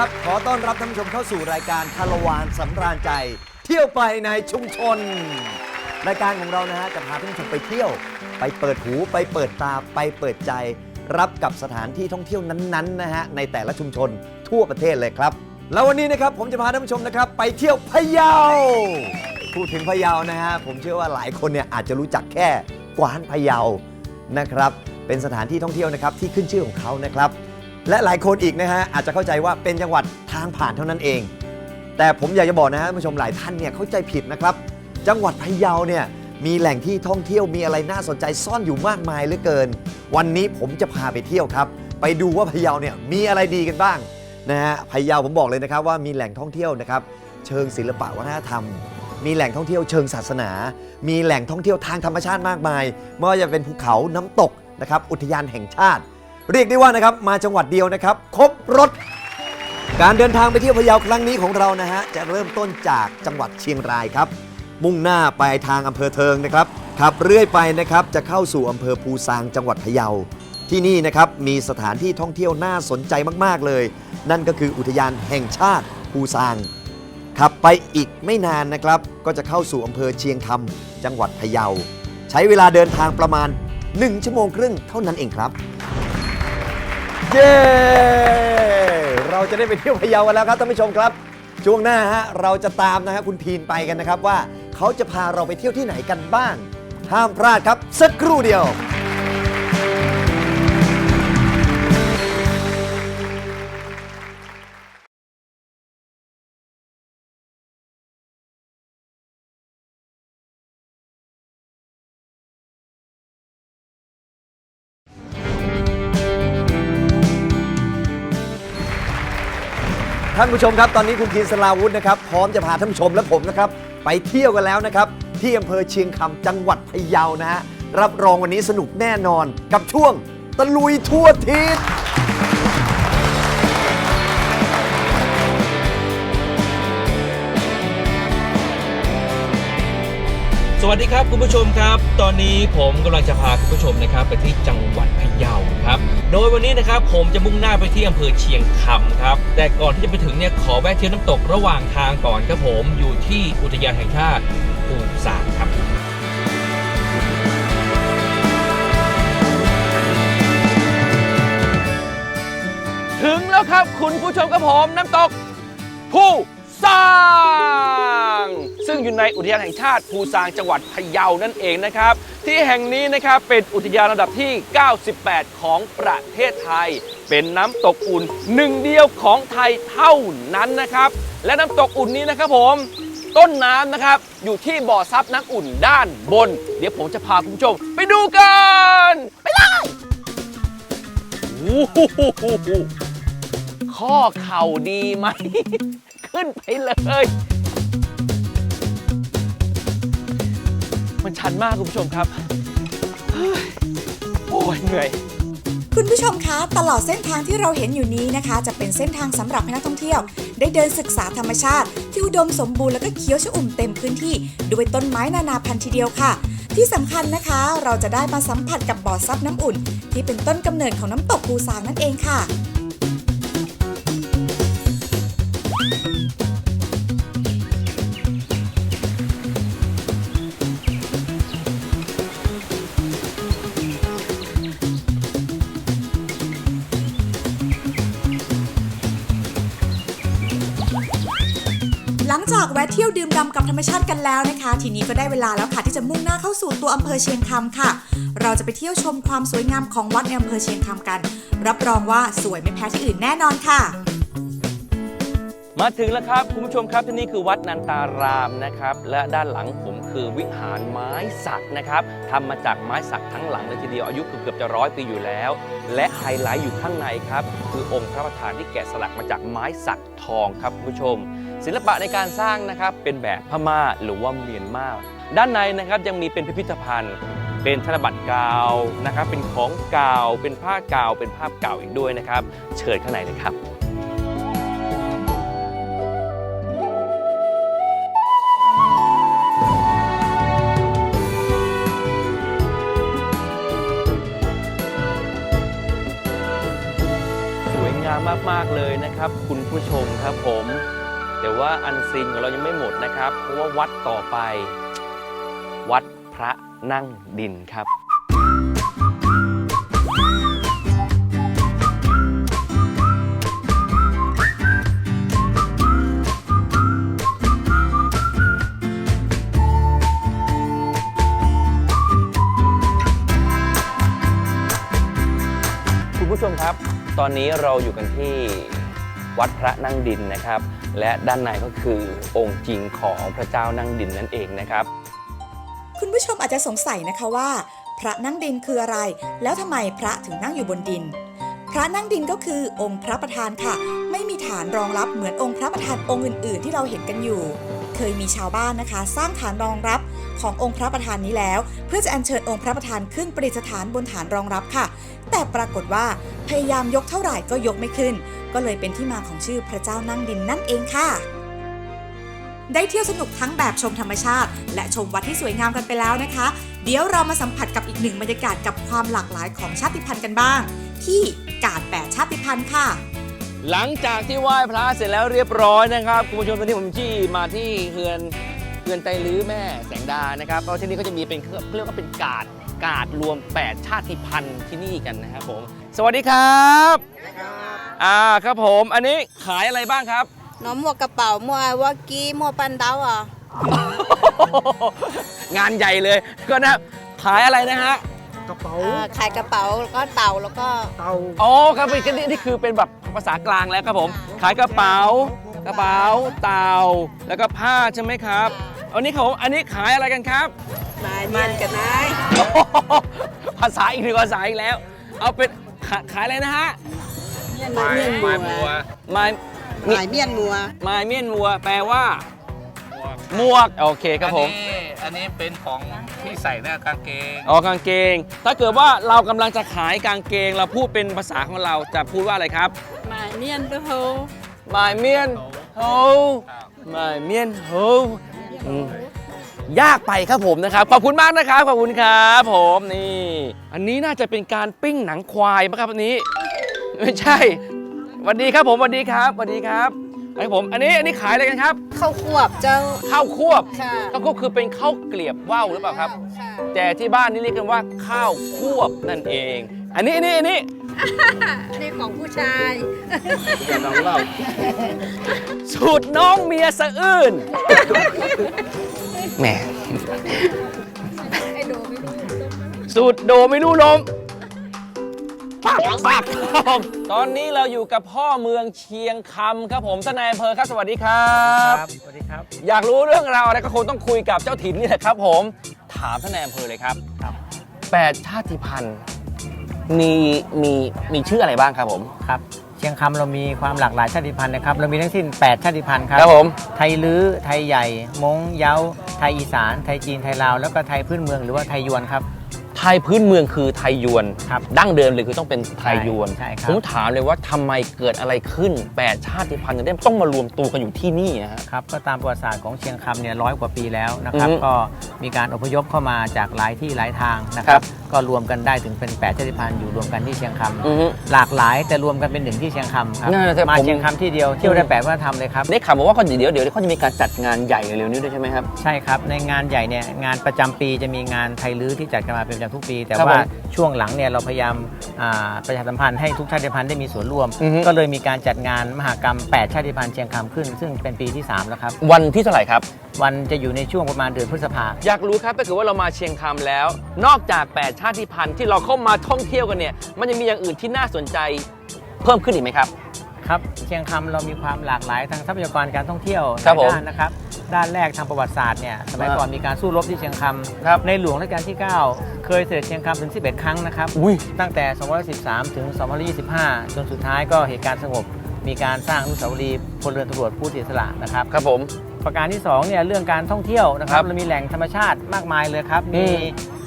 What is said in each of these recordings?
ครับ ขอต้อนรับท่านผู้ชมเข้าสู่รายการคารวานสำราญใจ เที่ยวไปในชุมชน รายการของเรานะฮะจะพาท่านผู้ชมไปเที่ยว ไปเปิดหูไปเปิดตาไปเปิดใจ รับกับสถานที่ท่องเที่ยวนั้นๆนะฮะในแต่ละชุมชนทั่วประเทศเลยครับ แล้ววันนี้นะครับผมจะพาท่านผู้ชมนะครับ ไปเที่ยวพะเยาพูดถึงพะเยานะฮะผมเชื่อว่าหลายคนเนี่ยอาจจะรู้จักแค่กวานพะเยานะครับ เป็นสถานที่ท่องเที่ยวนะครับที่ขึ้นชื่อของเขานะครับ และหลายคนอีกนะฮะอาจจะเข้าใจว่าเป็นจังหวัดทางผ่านเท่านั้นเอง แต่ผมอยากจะบอกนะฮะท่านผู้ชมหลายท่านเนี่ยเข้าใจผิดนะครับ จังหวัดพะเยาเนี่ยมีแหล่งที่ท่องเที่ยวมีอะไรน่าสนใจซ่อนอยู่มากมายเหลือเกิน วันนี้ผมจะพาไปเที่ยวครับ ไปดูว่าพะเยาเนี่ยมีอะไรดีกันบ้างนะฮะพะเยาผมบอกเลยนะครับว่ามีแหล่งท่องเที่ยวนะครับเชิงศิลปะวัฒนธรรม มีแหล่งท่องเที่ยวเชิงศาสนา มีแหล่งท่องเที่ยวทางธรรมชาติมากมายไม่ว่าจะเป็นภูเขาน้ำตกนะครับอุทยานแห่งชาติ เรียกได้ว่านะครับมาจังหวัดเดียวนะครับ ครบรถ การเดินทางไปเที่ยวพะเยาครั้งนี้ของเรานะฮะจะเริ่มต้นจากจังหวัดเชียงรายครับ มุ่งหน้าไปทางอำเภอเทิงนะครับขับเรื่อยไปนะครับจะเข้าสู่อำเภอภูซางจังหวัดพะเยา ที่นี่นะครับมีสถานที่ท่องเที่ยวน่าสนใจมาก ๆ เลย นั่นก็คืออุทยานแห่งชาติภูซางขับไปอีกไม่นานนะครับ ก็จะเข้าสู่อำเภอเชียงคำจังหวัดพะเยา ใช้เวลาเดินทางประมาณ 1 ชั่วโมงครึ่งเท่านั้นเองครับ เย้ เราจะได้ไปเที่ยวพะเยากันแล้วครับท่านผู้ชมครับ ช่วงหน้าฮะเราจะตามนะฮะคุณพีนไปกันนะครับว่าเขาจะพาเราไปเที่ยวที่ไหนกันบ้าง ห้ามพลาดครับสักครู่เดียว ท่านผู้ชมครับ ตอนนี้คุณพีนสลาวุธนะครับ พร้อมจะพาท่านผู้ชมและผมนะครับ ไปเที่ยวกันแล้วนะครับ ที่อำเภอเชียงคำจังหวัดพะเยานะฮะ รับรองวันนี้สนุกแน่นอนกับช่วงตะลุยทั่วทิศ วัสดีครับคุณผู้ชมครับ ตอนนี้ผมกำลังจะพาคุณผู้ชมนะครับ ไปที่จังหวัดพะเยาครับ โดยวันนี้นะครับผมจะมุ่งหน้าไปที่อำเภอเชียงคำครับ แต่ก่อนที่จะไปถึงเนี่ยขอแวะเที่ยวน้ำตกระหว่างทางก่อนครับผมอยู่ที่อุทยานแห่งชาติภูสางครับถึงแล้วครับคุณผู้ชมครับผมน้ำตกภู ซางซึ่งอยู่ในอุทยานแห่งชาติภูซางจังหวัดพะเยานั่นเองนะครับ ที่แห่งนี้นะครับเป็นอุทยานระดับที่ 98 ของประเทศไทย เป็นน้ำตกอุ่นหนึ่งเดียวของไทยเท่านั้นนะครับ และน้ำตกอุ่นนี้นะครับผมต้นน้ำนะครับ อยู่ที่บ่อซับน้ำอุ่นด้านบน เดี๋ยวผมจะพาคุณผู้ชมไปดูกัน ไปเลยโอ้โหข้อเข่าดีไหม ขึ้นไปเลย มันชันมากคุณผู้ชมครับ โอ้ยเหนื่อย คุณผู้ชมคะตลอดเส้นทางที่เราเห็นอยู่นี้นะคะ จะเป็นเส้นทางสำหรับให้นักท่องเที่ยว ได้เดินศึกษาธรรมชาติ ที่อุดมสมบูรณ์แล้วก็เขียวชอุ่มเต็มพื้นที่ด้วยต้นไม้นานาพันธุ์ทีเดียวค่ะ ที่สำคัญนะคะ เราจะได้มาสัมผัสกับบ่อซับน้ำอุ่น ที่เป็นต้นกำเนิดของน้ำตกภูซางนั่นเองค่ะ ลังจากแวะเที่ยวดื่มด่ำกับธรรมชาติกันแล้วนะคะ ทีนี้ก็ได้เวลาแล้วค่ะที่จะมุ่งหน้าเข้าสู่ตัวอำเภอเชียงคำค่ะ เราจะไปเที่ยวชมความสวยงามของวัดในอำเภอเชียงคำกัน รับรองว่าสวยไม่แพ้ที่อื่นแน่นอนค่ะ มาถึงแล้วครับคุณผู้ชมครับที่นี่คือวัดนันตารามนะครับ และด้านหลังผมคือวิหารไม้สักนะครับทำมาจากไม้สักทั้งหลังเลยทีเดียวอายุเกือบจะร้อยปีอยู่แล้ว และไฮไลท์อยู่ข้างในครับคือองค์พระประธานที่แกะสลักมาจากไม้สักทองครับคุณผู้ชม ศิลปะในการสร้างนะครับเป็นแบบพม่าหรือว่าเมียนมาด้านในนะครับยังมีเป็นพิพิธภัณฑ์เป็นธนบัตรกาวนะครับเป็นของกาวเป็นผ้ากาวเป็นภาพเก่าอีกด้วยนะครับ เชิญข้างในเลยครับากเลยนะครับ คุณผู้ชมครับผม แต่ว่าอันซีนของเรายังไม่หมดนะครับ เพราะว่าวัดต่อไป วัดพระนั่งดินครับคุณผู้ชมครับ ตอนนี้เราอยู่กันที่วัดพระนั่งดินนะครับ และด้านในก็คือองค์จริงของพระเจ้านั่งดินนั่นเองนะครับ คุณผู้ชมอาจจะสงสัยนะคะว่า พระนั่งดินคืออะไร แล้วทำไมพระถึงนั่งอยู่บนดิน พระนั่งดินก็คือองค์พระประธานค่ะ ไม่มีฐานรองรับเหมือนองค์พระประธานองค์อื่น ๆ ที่เราเห็นกันอยู่ เคยมีชาวบ้านนะคะ สร้างฐานรองรับขององค์พระประธานนี้แล้ว เพื่อจะอัญเชิญองค์พระประธานขึ้นประดิษฐานบนฐานรองรับค่ะ แต่ปรากฏว่าพยายามยกเท่าไหร่ก็ยกไม่ขึ้น ก็เลยเป็นที่มาของชื่อพระเจ้านั่งดินนั่นเองค่ะ ได้เที่ยวสนุกทั้งแบบชมธรรมชาติ และชมวัดที่สวยงามกันไปแล้วนะคะ เดี๋ยวเรามาสัมผัสกับอีกหนึ่งบรรยากาศกับความหลากหลายของชาติพันธุ์กันบ้าง ที่กาดแปดชาติพันธุ์ค่ะหลังจากที่ไหว้พระเสร็จแล้วเรียบร้อยนะครับคุณผู้ชมตอนนี้ผมจี้มาที่เฮือนเฮือนไตลื้อแม่แสงดานะครับเพราะที่นี่ก็จะมีเป็นเครื่องเรียกว่าเป็นกาด กาดรวม 8 ชาติพันธุ์ที่นี่กันนะครับผม สวัสดีครับอ่าครับผม อันนี้ขายอะไรบ้างครับ nó mua cà bảo mua wa ki mua pan đáo à งานใหญ่เลยก็นะขายอะไรนะฮะ à, khai cà bảo có tàu แล้วก็อ๋อครับเป็นนี่นี่คือเป็นแบบภาษากลางแล้วครับผม ขายกระเป๋า กระเป๋าเต่าแล้วก็ผ้าใช่ไหมครับ อันนี้ครับผมอันนี้ขายอะไรกันครับมาเนียนกันนายภาษาอีกหนึ่งภาษาอีกแล้ว เอาเป็นขาขายอะไรนะฮะมาเมียนมัวไม้หมายเมียนมัวไม้เมียนมัวแปลว่าหมวกโอเคครับผม อันนี้อันนี้เป็นของที่ใส่ในกางเกงอ๋อกางเกง ถ้าเกิดว่าเรากำลังจะขายกางเกง เราพูดเป็นภาษาของเราจะพูดว่าอะไรครับหมายเมียนตัวโฮไม้เมียนโฮไม้เมียนโฮ อืมยากไปครับผมนะครับ ขอบคุณมากนะครับ ขอบคุณครับผมนี่ อันนี้น่าจะเป็นการปิ้งหนังควายมั้งครับอันนี้ ไม่ใช่สวัสดีครับผมสวัสดีครับสวัสดีครับไอ้ผม อันนี้อันนี้ขายอะไรกันครับเข้าควบเจ้า ข้าวควบค่ะข้าวควบคือเป็นข้าวเกลียบว่าวหรือเปล่าครับ ค่ะ แต่ที่บ้านนี่เรียกกันว่าข้าวควบนั่นเอง อันนี้อันนี้อันนี้นี่ของผู้ชายน้องเล่าสูตรน้องเมียสะอื้นแหมไอ้ดูไม่รู้สูตรโดไม่รู้นมปักปักครับผมตอนนี้เราอยู่กับพ่อเมืองเชียงคำครับผมท่านนายอำเภอครับ สวัสดีครับสวัสดีครับ อยากรู้เรื่องราวอะไรก็คงต้องคุยกับเจ้าถิ่นนี่แหละครับ ผม ถามท่านนายอำเภอเลยครับครับแปดชาติพันธุ์ มีมีมีชื่ออะไรบ้างครับผม ครับเชียงคำเรามีความหลากหลายชาติพันธุ์นะครับ เรามีทั้งสิ้น 8 ชาติพันธุ์ครับ ครับผม ไทยลื้อ ไทยใหญ่ มงเย้า ไทยอีสาน ไทยจีน ไทยลาว แล้วก็ไทยพื้นเมืองหรือว่าไทยยวนครับ ไทยพื้นเมืองคือไทยยวน ครับดั้งเดิมเลยคือต้องเป็นไทยยวน ใช่ครับ ผมถามเลยว่าทำไมเกิดอะไรขึ้น 8 ชาติพันธุ์ถึงได้ต้องมารวมตัวกันอยู่ที่นี่อะฮะ ครับ ก็ตามประวัติศาสตร์ของเชียงคำเนี่ยร้อยกว่าปีแล้วนะครับ อือฮึก็มีการอพยพเข้ามาจากหลายที่หลายทางนะคครัรับ บก็รวมกันได้ถึงเป็น8ชาติพันธุ์อยู่รวมกันที่เชียงคำอือฮึหลากหลายแต่รวมกันเป็นหนึ่งที่เชียงคำครับนั่นแหละแต่มาผม เชียงคำที่เดียวเที่ยวได้แปดวัฒนธรรมเลยครับ ได้ข่าวมาว่าเขาเดี๋ยวเดี๋ยวเขาจะมีการจัดงานใหญ่เร็วๆนี้ด้วยใช่ไหมครับ ใช่ครับ ในงานใหญ่เนี่ยงานประจำปีจะมีงานไทยลื้อที่จัดกันมาเป็นประจำทุกปี แต่ครับว่าผมช่วงหลังเนี่ยเราพยายามอ่าประชาสัมพันธ์ให้ทุกชาติพันธุ์ได้มีส่วนร่วม อือฮึ ก็เลยมีการจัดงานมหกรรม 8 ชาติพันธุ์เชียงคำขึ้น ซึ่งเป็นปีที่ 3 แล้วครับ วันที่เท่าไหร่ครับ วันจะอยู่ในช่วงประมาณเดือนพฤษภาอยากรู้ครับถ้าเกิดว่าเรามาเชียงคำแล้ว นอกจาก 8 ชาติพันธุ์ที่เราเข้ามาท่องเที่ยวกันเนี่ย มันยังมีอย่างอื่นที่น่าสนใจเพิ่มขึ้นอีกไหมครับ ครับ เชียงคำเรามีความหลากหลายทางทรัพยากรการท่องเที่ยวหครัลาบยผมด้านนะครับ ด้านแรกทางประวัติศาสตร์เนี่ยสมัยอ่าก่อนมีการสู้รบที่เชียงคำครับในหลวงรัชกาลที่ 9 เคยเสด็จเชียงคำถึง 11 ครั้งนะครับ อุ้ย ตั้งแต่213 ถึง225 จนสุดท้ายก็เหตุการณ์สงบ มีการสร้างอนุสาวรีย์พลเรือนตำรวจผู้เสียสละนะครับ ครับผม ประการที่2เนี่ยเรื่องการท่องเที่ยวนะคครัรับบเรามีแหล่งธรรมชาติมากมายเลยครับอืมีม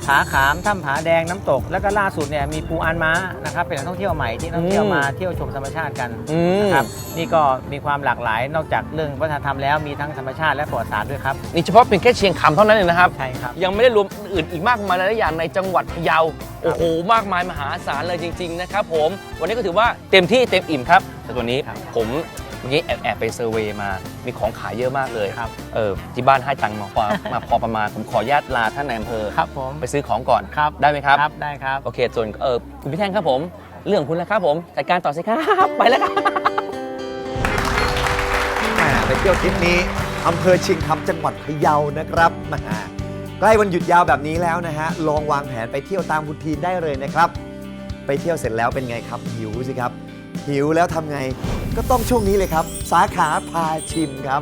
ผาขามถ้ำผาแดงน้ำตก แล้วก็ล่าสุดเนี่ยมีปูอานม้านะครับเป็นแหล่งท่องเที่ยวใหม่ที่นักท่องเที่ยวอืมมาเที่ยวชมธรรมชาติกันอืมนะครับนี่ก็มีความหลากหลายนอกจากเรื่องวัฒนธรรมแล้วมีทั้งธรรมชาติและประวัติศาสตร์ด้วยครับนี่เฉพาะเป็นแค่เชียงคำเท่านั้นเองนะครับใช่ครับยังไม่ได้รวมอื่นอีกมากมายหลายๆอย่างในจังหวัดพะเยาโอ้โหมากมายมหาศาลเลยจริง ๆ นะครับผมวันนี้ก็ถือว่าเต็มที่เต็มอิ่มครับแต่ตัวนี้ครับผม เมื่อกี้แอบแอบไปเซอร์เวย์มา มีของขายเยอะมากเลยครับ เออที่บ้านให้ตังค์มาพอ มาพอประมาณ ผมขออนุญาตลาท่านในายอำเภอครับผม ไปซื้อของก่อน ครับ ได้ไหมครับ ครับ ได้ครับ โอเคส่วนเออคุณพี่แท่งครับผม เรื่องของคุณแล้วครับผมจัดการต่อสิครับไปแล้วครับ แหมไปเที่ยวทริปนี้อำเภอเชียงคำจังหวัดพะเยานะครับแหมใกล้วันหยุดยาวแบบนี้แล้วนะฮะ ลองวางแผนไปเที่ยวตามคุณทีนได้เลยนะครับ ไปเที่ยวเสร็จแล้วเป็นไงครับหิวสิครับ หิวแล้วทำไง ก็ต้องช่วงนี้เลยครับ สาขาพาชิมครับ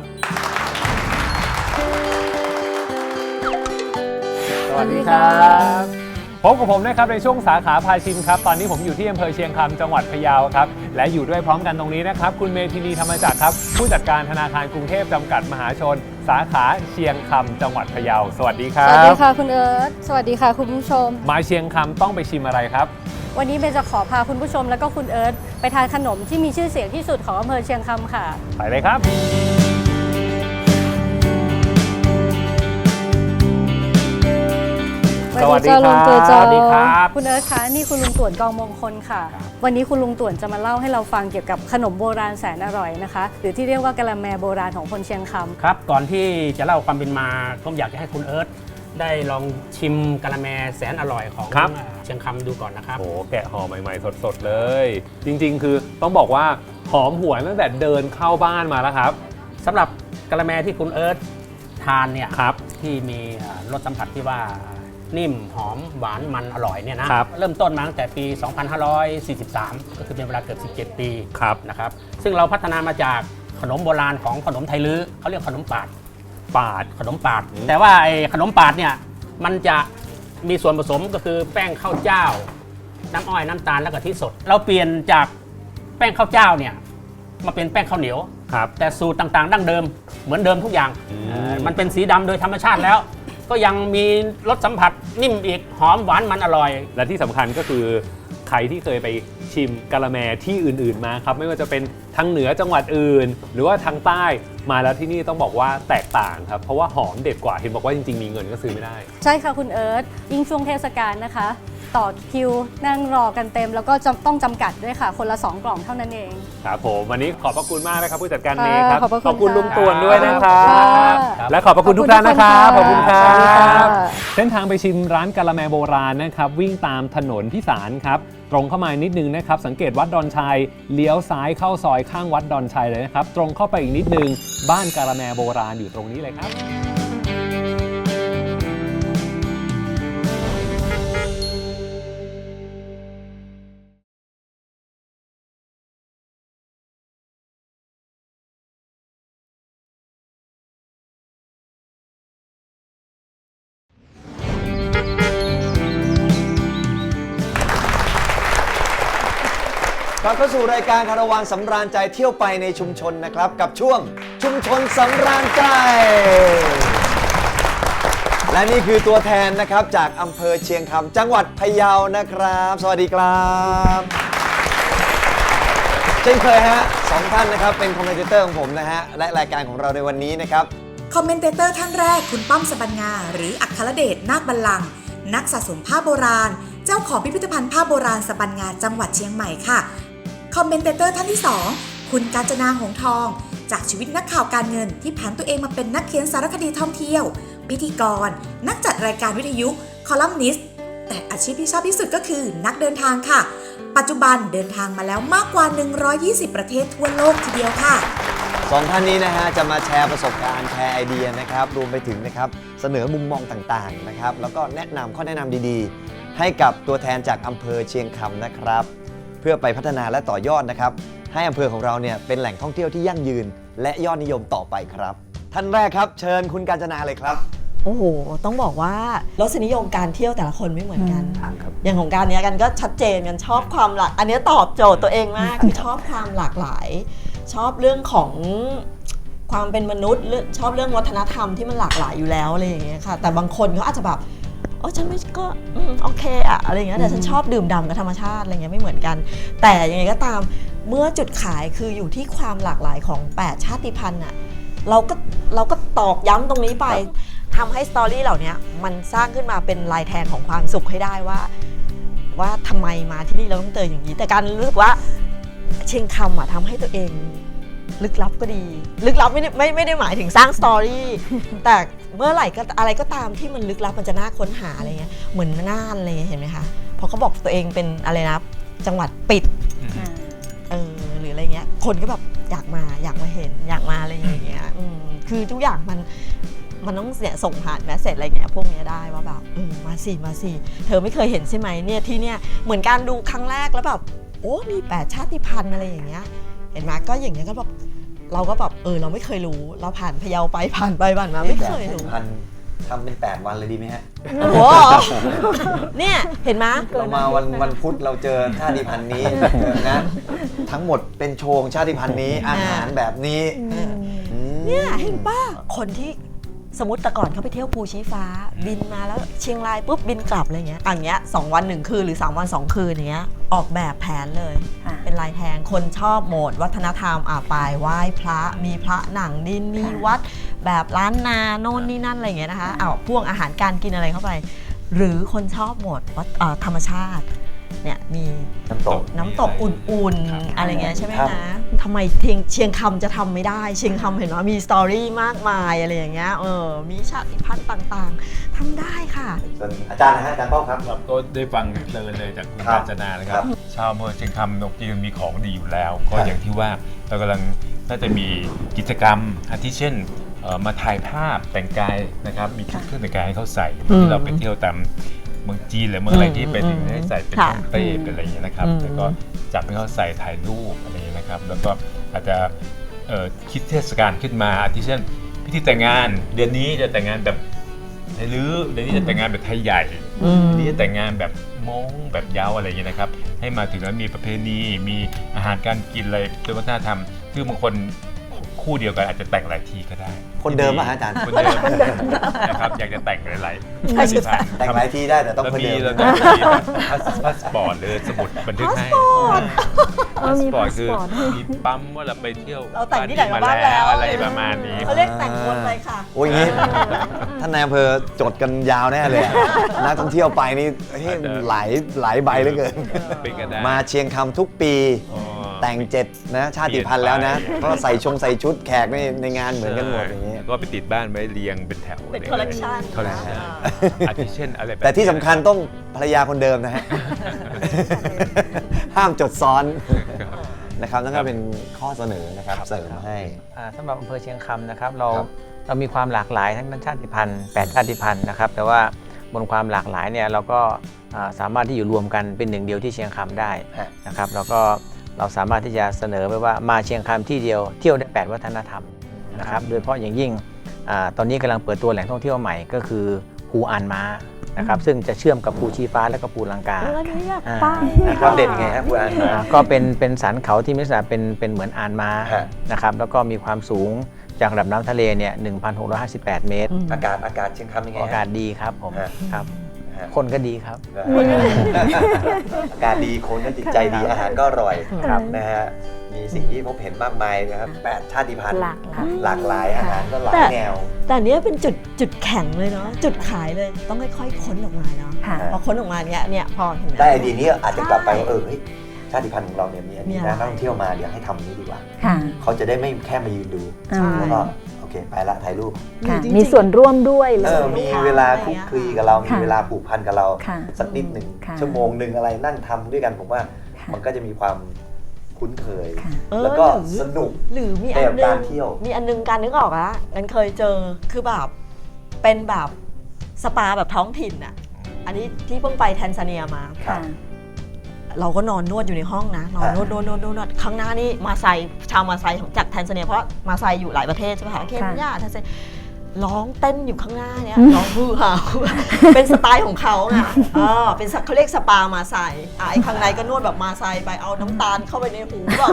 สวัสดีครับพบกับผมนะครับในช่วงสาขาพาชิมครับ ตอนนี้ผมอยู่ที่อำเภอเชียงคำจังหวัดพะเยาครับ และอยู่ด้วยพร้อมกันตรงนี้นะครับ คุณเมธินีธรรมจักรครับ ผู้จัดการธนาคารกรุงเทพจำกัดมหาชน สาขาเชียงคำจังหวัดพะเยา สวัสดีครัสวัสดีบ ค่ะคุณเอิร์ธสวัสดีค่ะคุณผู้ชม มาเชียงคำต้องไปชิมอะไรครับ วันนี้เบนจะขอพาคุณผู้ชมแล้วก็คุณเอิร์ธไปทานขนมที่มีชื่อเสียงที่สุดของอำเภอเชียงคำค่ะ ไปเลยครับ สวัสดีจ้าครับลุงตัวจอสวัสดีครับคุณเอิร์ธคะนี่คุณลุงต่วนกองมงคลค่ะวันนี้คุณลุงต่วนจะมาเล่าให้เราฟังเกี่ยวกับขนมโบราณแสนอร่อยนะคะ หรือที่เรียกว่ากะละแมโบราณของคนเชียงคำ ครับ ก่อนที่จะเล่าความเป็นมาผมอยากจะให้คุณเอิร์ธ ได้ลองชิมกะละแมแสนอร่อยของครับเอ่อเชียงคำดูก่อนนะครับ โอ้แกะห่อใหม่ ๆ สดๆเลย จริงๆ คือต้องบอกว่าหอมหวนตั้งแต่เดินเข้าบ้านมาแล้วครับ สำหรับกะละแมที่คุณเอิร์ธทานเนี่ยครับ ที่มีเอ่อรสสัมผัสที่ว่านิ่มหอมหวานมันอร่อยเนี่ยนะครับ เริ่มต้นมาตั้งแต่ปี 2543 ก็คือเป็นเวลาเกือบ 17 ปีครับ นะครับ ซึ่งเราพัฒนามาจากขนมโบราณของขนมไทยลื้อเขาเรียกขนมปาด ปาดขนมปาด แต่ว่าไอ้ขนมปาดเนี่ยมันจะมีส่วนผสมก็คือแป้งข้าวเจ้า น้ำอ้อยน้ำตาลแล้วก็ที่สด เราเปลี่ยนจากแป้งข้าวเจ้าเนี่ยมาเป็นแป้งข้าวเหนียว ครับ แต่สูตรต่างๆ ดั้งเดิมเหมือนเดิมทุกอย่างอืมเอ่อมันเป็นสีดำโดยธรรมชาติแล้ว ก็ยังมีรสสัมผัสนิ่มอีกหอมหวานมันอร่อย และที่สำคัญก็คือ ใครที่เคยไปชิมกะละแมที่อื่น ๆมาครับไม่ว่าจะเป็นทางเหนือจังหวัดอื่น หรือว่าทางใต้มาแล้วที่นี่ต้องบอกว่าแตกต่างครับ เพราะว่าหอมเด็ดกว่าเห็นบอกว่าจริง ๆ มีเงินก็ซื้อไม่ได้ ใช่ค่ะคุณเอิร์ธยิ่งช่วงเทศกาลนะคะ ต่อคิวนั่งรอกันเต็ม แล้วก็จำต้องจำกัดด้วยค่ะ คนละ 2 กล่องเท่านั้นเอง ครับผมวันนี้ขอบพระคุณมากนะครับผู้จัดการเมย์ครับขอบพระคุณคุณค่ะลุงตวนด้วยนะครัค่ะบและขอบพระคุณทุกท่านนะครับขขออบบคุคุณณคค่ะรัสวัสดีค่ะบเส้นทางไปชิมร้านกะละแมโบราณนะครับ วิ่งตามถนนพิสารครับ ตรงเข้ามานิดนึงนะครับสังเกตวัดดอนชัยเลี้ยวซ้ายเข้าซอยข้างวัดดอนชัยเลยนะครับ ตรงเข้าไปอีกนิดนึง บ้านการาแมโบราณอยู่ตรงนี้เลยครับ กลับเข้าสู่รายการคาราวานสำราญใจเที่ยวไปในชุมชนนะครับ กับช่วงชุมชนสำราญใจ และนี่คือตัวแทนนะครับจากอำเภอเชียงคำจังหวัดพะเยานะครับ สวัสดีครับเช่นเคยฮะสองท่านนะครับเป็นคอมเมนเตอร์ของผมนะฮะและรายการของเราในวันนี้นะครับคอมเมนเตอร์ท่านแรกคุณป้อมสบัญงา หรืออัครเดชนาคบัลลังนักสะสมผ้าโบราณ เจ้าของพิพิธภัณฑ์ผ้าโบราณสบัญงาจังหวัดเชียงใหม่ค่ะ คอมเมนเตอร์ท่านที่ 2 คุณกาญจนาหงทอง จากชีวิตนักข่าวการเงินที่ผันตัวเองมาเป็นนักเขียนสารคดีท่องเที่ยว พิธีกร นักจัดรายการวิทยุ คอลัมนิสต์ แต่อาชีพที่ชอบที่สุดก็คือนักเดินทางค่ะ ปัจจุบันเดินทางมาแล้วมากกว่า 120 ประเทศทั่วโลกทีเดียวค่ะสองท่านนี้นะฮะจะมาแชร์ประสบการณ์แชร์ไอเดียนะครับรวมไปถึงนะครับเสนอมุมมองต่างๆนะครับแล้วก็แนะนำข้อแนะนำดีๆ ให้กับตัวแทนจากอำเภอเชียงคำนะครับ เพื่อไปพัฒนาและต่อยอดนะครับ ให้อำเภอของเราเนี่ยเป็นแหล่งท่องเที่ยวที่ยั่งยืน และยอดนิยมต่อไปครับ ท่านแรกครับ เชิญคุณกาญจนาเลยครับ โอ้โห ต้องบอกว่ารสนิยมการเที่ยวแต่ละคนไม่เหมือนกัน อย่างของการเนี้ยกันก็ชัดเจนกันชอบความหลาก อันเนี้ยตอบโจทย์ตัวเองมาก คือชอบความหลากหลาย ชอบเรื่องของความเป็นมนุษย์เรื่องชอบเรื่องวัฒนธรรมที่มันหลากหลายอยู่แล้วอะไรอย่างเงี้ยค่ะ แต่บางคนเขาอาจจะแบบเออฉันไม่ก็อืมโอเคอะอะไรอย่างเงี้ยแต่ฉันชอบดื่มด่ำกับธรรมชาติอะไรเงี้ยไม่เหมือนกัน แต่ยังไงก็ตามเมื่อจุดขายคืออยู่ที่ความหลากหลายของ 8 ชาติพันธุ์อะเราก็เราก็ตอกย้ำตรงนี้ไปทำให้สตอรี่เหล่านี้มันสร้างขึ้นมาเป็นลายแทนของความสุขให้ได้ว่า ว่าทำไมมาที่นี่เราต้องเจออย่างนี้ แต่การรู้สึกว่าเชียงคำอะทำให้ตัวเอง ลึกลับก็ดี ลึกลับไม่ได้ไม่ไม่ได้หมายถึงสร้างสตอรี่แต่เมื่อไหร่ก็อะไรก็ตามที่มันลึกลับมันจะน่าค้นหาอะไรเงี้ยเหมือนน่านอะไรเงี้ยเห็นไหมคะพอเขาบอกตัวเองเป็นอะไรนะจังหวัดปิดเออหรืออะไรเงี้ย คนก็แบบอยากมาอยากมาเห็นอยากมาอะไรอย่างเงี้ยอืมคือทุกอย่างมันมันต้องเสียส่งผ่านแมสเซจอะไรเงี้ยพวกเนี้ยได้ว่าแบบเออมาสิมาสิเธอไม่เคยเห็นใช่ไหมเนี่ยที่เนี่ยเหมือนการดูครั้งแรกแล้วแบบโอ้มีแปดชาติพันธุ์อะไรอย่างเงี้ย เห็นไหมก็อย่างเงี้ยก็แบบเราก็แบบเออเราไม่เคยรู้ เราผ่านพะเยาไปผ่านไปผ่านมาไม่เคยรู้ พันทำเป็น 8 วันเลยดีไหมฮะ โอ้โหเนี่ยเห็นไหมเรามาวันวันพุธเราเจอชาติพันธุ์นี้เจอนะทั้งหมดเป็นโชว์ของชาติพันธุ์นี้อาหารแบบนี้อืมเนี่ยเห็นป้าคนที่ สมมติแต่ก่อนเขาไปเที่ยวภูชี้ฟ้า บินมาแล้วเชียงรายปุ๊บบินกลับอะไรเงี้ยอย่างเงี้ยสองวันหนึ่งคืนหรือสามวันสองคืนอย่างเงี้ยออกแบบแผนเลยเป็นลายแทงคนชอบโหมด วัฒนธรรมอ่าไปไหว้พระมีพระหนังดินมีวัด แบบล้านนาโน่นนี่นั่นอะไรอย่างเงี้ยนะคะเอาพ่วงอาหารการกินอะไรเข้าไป หรือคนชอบโหมดวัดเอ่อธรรมชาติเนี่ยมีน้ำตก น้ำตกอุ่นๆ อะไรเงี้ยใช่ไหมครับคะ ทำไมเทียงเชียงคำจะทำไม่ได้ เชียงคำเห็นว่ามีสตอรี่มากมายอะไรอย่างเงี้ยเออมีชาติพันธุ์ต่างๆทำได้ค่ะ ส่วนอาจารย์นะฮะอาจารย์ป้องครับ ครับก็ได้ฟังเพลินเลยจากคุณครับกาญจนานะคครัรับบชาวอำเภอเชียงคำนกจีนมีของดีอยู่แล้ว ก็ครับอย่างที่ว่าเรากำลังน่าจะมีกิจกรรมอาทิเช่นเอ่อมาถ่ายภาพแต่งกายนะครับมีชุดเครื่องแต่งกายให้เขาใส่อืมที่เราไปเที่ยวตามเมืองจีนหรือเมืองอะไรที่ไปถึงอืมให้ใส่เป็นค่ะฮ่องเต้เป็นอะไรอย่างเงี้ยนะครับอืม แล้วก็จับให้เขาใส่ถ่ายรูปอะไรอย่างเงี้ย นะครับแล้วก็อาจจะเอ่อคิดเทศกาลขึ้นมาอาทิเช่นพิธีแต่งงาน เดือนนี้จะแต่งงานแบบไทยลื้อเดือนนี้จะแต่งงานแบบไทยใหญ่อืมนี่จะแต่งงานแบบมงแบบเย้าอะไรอย่างเงี้ยนะครับ ให้มาถึงแล้วมีประเพณีมีอาหารการกินอะไรเป็นวัฒนธรรม คือบางคน คู่เดียวกันอาจจะแต่งหลายทีก็ได้คนเดิมป่ะฮะอาจารย์ คนเดิมนะครับอยากจะแต่งหลายๆใช่ใช่ปฏิพันธ์แต่งหลายทีได้แต่ต้องแล้วคนมีเดิมแล้วก็มีพาสพาสปอร์ตหรือสมุดบันทึกให้พาสปอร์ตคือมีปั๊มว่าเราไปเที่ยวเราแต่งที่ไหนมาบ้างแล้วอะไรประมาณนี้เขาเรียกแต่งวนไปค่ะโอ้ยอย่างงี้ท่านนายอำเภอจดกันยาวแน่เลยอะนักท่องเที่ยวไปนี่เฮ้ยหลายหลายใบเหลือเกินเป็นก็ได้มาเชียงคำทุกปีอ๋อ แต่งเจ็ดนะชาติพันธุ์แล้วนะเปลี่ยนไปก็ใส่ชงใส่ชุดแขกในในงานเหมือนกันหมดอย่างนี้ ก็ไปติดบ้านไว้เรียงเป็นแถวเป็น collection คอลเลคชันอ่าอาทิเช่นอะไรบบแต่ที่สำคัญต้องภรรยาคนเดิมนะฮะ ห้ามจดซ้อนนะครับนั่นก็เป็นข้อเสนอนะครับเสริมให้ อ่าสำหรับอำเภอเชียงคำนะครับเราครับเรามีความหลากหลายทั้งด้านชาติพันธุ์8ชาติพันธุ์นะครับแต่ว่าบนความหลากหลายเนี่ยเราก็อ่าสามารถที่อยู่รวมกันเป็นหนึ่งเดียวที่เชียงคำได้ฮะ นะครับแล้วก็ เราสามารถที่จะเสนอไปว่ามาเชียงคำที่เดียวเที่ยวได้8วัฒนธรรมนะครับโดยเฉพาะอย่างยิ่งอาตอนนี้กำลังเปิดตัวแหล่งท่องเที่ยวใหม่ก็คือภูอานม้านะครับซึ่งจะเชื่อมกับภูชีฟ้าและก็ภูลังกาอ่านะครับเด่นไงครับคุณอานม้าอ่าก็เป็นเป็นสันเขาที่มีลักษณะเป็นเป็นเหมือนอานม้าฮะนะครับแล้วก็มีความสูงจากระดับน้ำทะเลเนี่ย 1,658 เมตร อากาศอากาศเชียงคำยังไงอากาศดีครับผมฮะครับ ฮะคนก็ดีครับอากาศดีคนก็จิตใจดีอาหารก็อร่อยครับ นะฮะมีสิ่งที่พบเห็นมากมายนะครับแปดชาติพันธุ์หลากหลาย หลากหลายอาหารก็หลายแต่ แนว แต่อันเนี้ยเป็นจุดจุดแข็งเลยเนาะจุดขายเลยต้องค่อยๆค้นออกมาเนาะค่ะ พอค้นออกมาเนี้ยเนี่ยพอเห็นหม ได้ไอเดียนี้อาจจะกลับไปว่าใช่เออเฮ้ยชาติพันธุ์ของเราเนี่ยมีอันนี้มีอะไรนะนักท่องเที่ยวมาเดี๋ยวให้ทำนี้ดีกว่า ค่ะเขาจะได้ไม่แค่มายืนดู อ่า แล้วก็โอเคไปละถ่ายรูปค่ะจริงๆ มีส่วนร่วมด้วยเลเอยอมีเวลาคุกคีกับเรา มีค่ะเวลาผูกพันกับเรา ค่ะสักนิดหนึ่งค่ะชั่วโมงหนึ่งอะไรนั่งทำด้วยกันผมว่าค่ะ มันก็จะมีความคุ้นเคย ค่ะ เออแล้วก็หรือสนุก หรือมีในอันแบบนึกางรเที่ยว มีอันนึงการนึกออกอะงั้นเคยเจอคือแบบเป็นแบบสปาแบบท้องถิ่นอะอันนี้ที่เพิ่งไปแทนซาเนียมา ค่ะ เราก็นอนนวดอยู่ในห้องนะนอนนวดนวดนวดนวดนวดข้างหน้านี่มาไซชาวมาไซของจากแทนซาเนียเพราะมาไซอยู่หลายประเทศใช่ไหมคะเคนยาแทนซาเนียร้องเต้นอยู่ข้างหน้าเนี่ยร้องฮือฮาเป็นสไตล์ของเขาไงอ่าเป็นเขาเรียกสปามาไซอะไอ้ข้างในก็นวดแบบมาไซไปเอาน้ำตาลเข้าไปในหูแบบ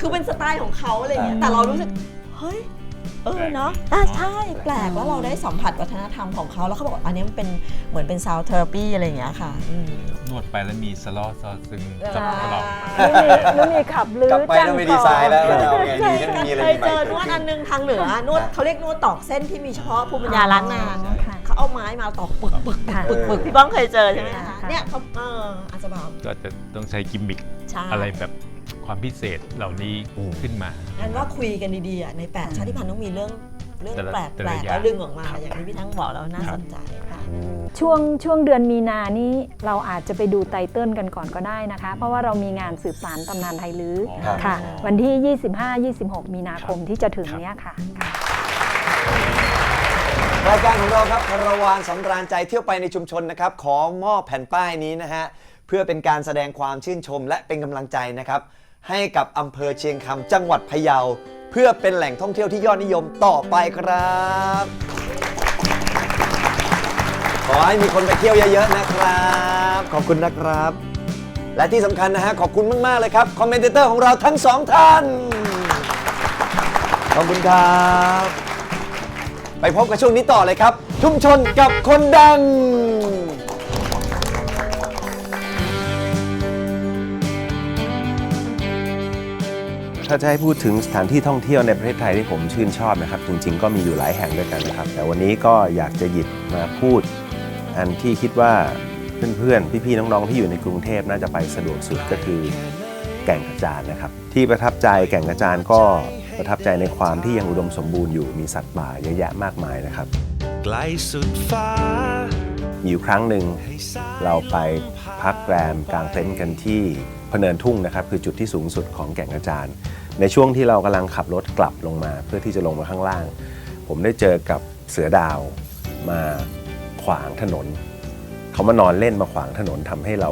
คือเป็นสไตล์ของเขาอะไรอย่างเงี้ยแต่เรารู้สึกเฮ้ย เออเนาะอะใช่แปลกแล้วเราได้สัมผัสวัฒนธรรมของเขาแล้วเขาบอกอันนี้มันเป็นเหมือนเป็นซาวเทอร์ปีอะไรอย่างเงี้ยค่ะอืม นวดไปแล้วมีสลอซอซึงจับตลอดนุ่นมีขับลื้กลับอไปจ้างต้องไปขดีองไซน์แล้วว่าจะเอาไงเคดียถ้ามีอะไรเคยใหม่เจอนวดอันนึงทางเหนือนวดเขาเรียกนวดตอกเส้นที่มีเฉพาะภูมิปัญญาล้านนาค่ะเขาเอาไม้มาตอกปึกปึกปึกปึกปึกพี่บ้องเคยเจอใช่ไหมคะค่ะ เนี่ยเขาเอออาจจะแบบก็จะต้องใช้กิมมิคใช่อะไรแบบ ความพิเศษเหล่านี้ขึ้นมางั้นว่าคุยกันดีๆอะในแปดชาติพันธุ์ต้องมีเรื่องเรื่องแต่ละแปลกแต่แปลละกอย่างแล้วดึงออกมา อย่างที่พี่ทั้งบอกแล้วน่าสนใจค่ะช่วงช่วงเดือนมีนานี้เราอาจจะไปดูไตเติ้ลกันก่อนก็ได้นะคะ เพราะว่าเรามีงานสืบสารตำนานไทยลื้อครับค่ะ วันที่ 25-26 มีนาคมที่จะถึงเนี้ยค่ะรายการของเราครับคาราวานสำราญใจเที่ยวไปในชุมชนนะครับ ขอมอบแผ่นป้ายนี้นะฮะ เพื่อเป็นการแสดงความชื่นชมและเป็นกำลังใจนะครับ ให้กับอำเภอเชียงคำจังหวัดพะเยา เพื่อเป็นแหล่งท่องเที่ยวที่ยอดนิยมต่อไปครับ ขอให้มีคนไปเที่ยวเยอะๆนะครับ ขอบคุณนะครับ และที่สำคัญนะฮะขอบคุณมากๆเลยครับคอมเมนเตอร์ของเราทั้งสองท่าน ขอบคุณครับ ไปพบกับช่วงนี้ต่อเลยครับ ชุมชนกับคนดัง ถ้าจะให้พูดถึงสถานที่ท่องเที่ยวในประเทศไทยที่ผมชื่นชอบนะครับจริงๆก็มีอยู่หลายแห่งด้วยกันนะครับ แต่วันนี้ก็อยากจะหยิบมาพูด อันที่คิดว่าเพื่อนๆ พี่ๆ น้องๆ ที่อยู่ในกรุงเทพน่าจะไปสะดวกสุดก็คือแก่งกระจานนะครับ ที่ประทับใจแก่งกระจานก็ประทับใจในความที่ยังอุดมสมบูรณ์อยู่มีสัตว์ป่าเยอะแยะมากมายนะครับไกลสุดฟ้ามีอยู่ครั้งหนึ่งเราไปพักแรมกลางเต็นท์กันที่พเนินทุ่งนะครับ คือจุดที่สูงสุดของแก่งกระจาน ในช่วงที่เรากำลังขับรถกลับลงมาเพื่อที่จะลงมาข้างล่าง ผมได้เจอกับเสือดาวมาขวางถนน เขามานอนเล่นมาขวางถนนทำให้เรา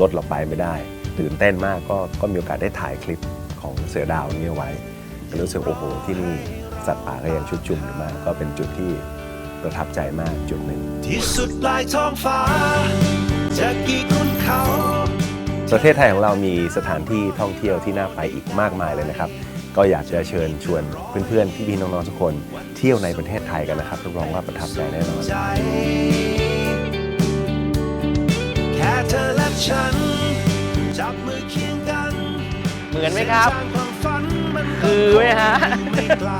รถเราไปไม่ได้ ตื่นเต้นมากก็ก็มีโอกาสได้ถ่ายคลิปของเสือดาวนี้ไว้ก็รู้สึกโอ้โหที่นี่สัตว์ป่าก็ยังชุดชุมอยู่มากก็เป็นจุดที่ประทับใจมากจุดหนึ่งที่สุดปลายท้องฟ้าจะกี่คุณเขา ประเทศไทยของเรามีสถานที่ท่องเที่ยวที่น่าไปอีกมากมายเลยนะครับ ก็อยากจะเชิญชวนเพื่อนๆ พี่ๆ น้องๆ ทุกคนเที่ยวในประเทศไทยกันนะครับรับรองว่าประทับใจแน่นอนใจแค่เธอและฉันจับมือเคียงกันเหมือนไหมครับเส้นทางความฝันมันก็คือไหมฮะไม่ไกล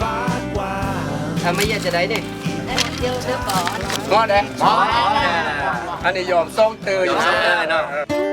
ฟ้ากว้างทำไมอยากจะได้เนี่ยงอแดงอันนี้ยอมส่งเตยอยู่ส่งเตยเนาะ